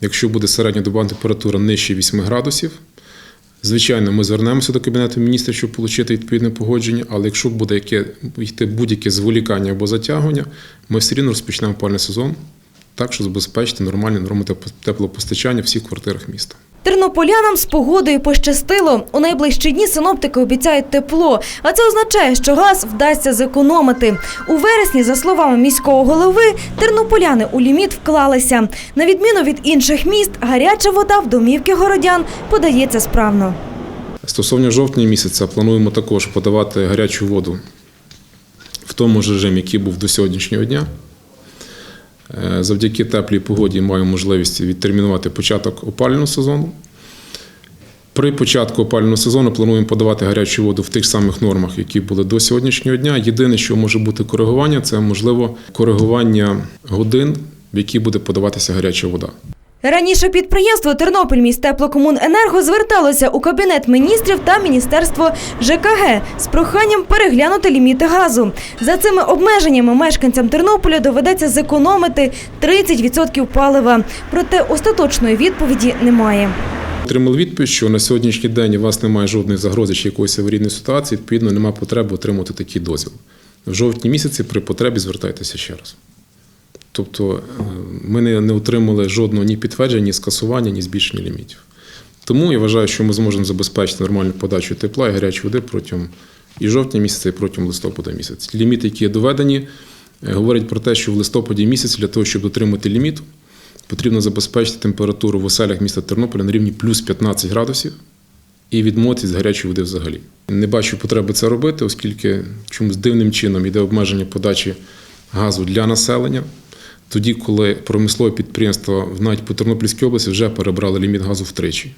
Якщо буде середньодобова температура нижче 8 градусів, звичайно, ми звернемося до Кабінету міністрів, щоб отримати відповідне погодження, але якщо буде яке, йти будь-яке зволікання або затягування, ми все рівно розпочнемо опальний сезон так, щоб забезпечити нормальні норми теп- теплопостачання в всіх квартирах міста. Тернополянам з погодою пощастило. У найближчі дні синоптики обіцяють тепло, а це означає, що газ вдасться зекономити. У вересні, за словами міського голови, тернополяни у ліміт вклалися. На відміну від інших міст, гаряча вода в домівки городян подається справно. Стосовно жовтня місяця плануємо також подавати гарячу воду в тому ж режимі, який був до сьогоднішнього дня. Е, Завдяки теплій погоді маємо можливість відтермінувати початок опального сезону. При початку опального сезону плануємо подавати гарячу воду в тих самих нормах, які були до сьогоднішнього дня. Єдине, що може бути коригування, це можливо коригування годин, в які буде подаватися гаряча вода. Раніше підприємство Тернопільміськтеплокомуненерго зверталося у Кабінет міністрів та Міністерство ЖКГ з проханням переглянути ліміти газу. За цими обмеженнями мешканцям Тернополя доведеться зекономити 30% палива. Проте остаточної відповіді немає. Отримали відповідь, що на сьогоднішній день у вас немає жодної загрози чи якоїсь аварійної ситуації, відповідно, немає потреби отримати такий дозвіл. В жовтні місяці при потребі звертайтеся ще раз. Тобто е, ми не, не отримали жодного ні підтвердження, ні скасування, ні збільшення лімітів. Тому я вважаю, що ми зможемо забезпечити нормальну подачу тепла і гарячої води протягом і жовтня місяця, і протягом листопада місяця. Ліміти, які доведені, е, говорять про те, що в листопаді місяці для того, щоб дотримати ліміт, потрібно забезпечити температуру в оселях міста Тернополя на рівні плюс 15 градусів і відмовитися з гарячої води взагалі. Не бачу потреби це робити, оскільки чомусь дивним чином йде обмеження подачі газу для населення. Тоді, коли промислове підприємство навіть по Тернопільській області вже перебрали ліміт газу втричі.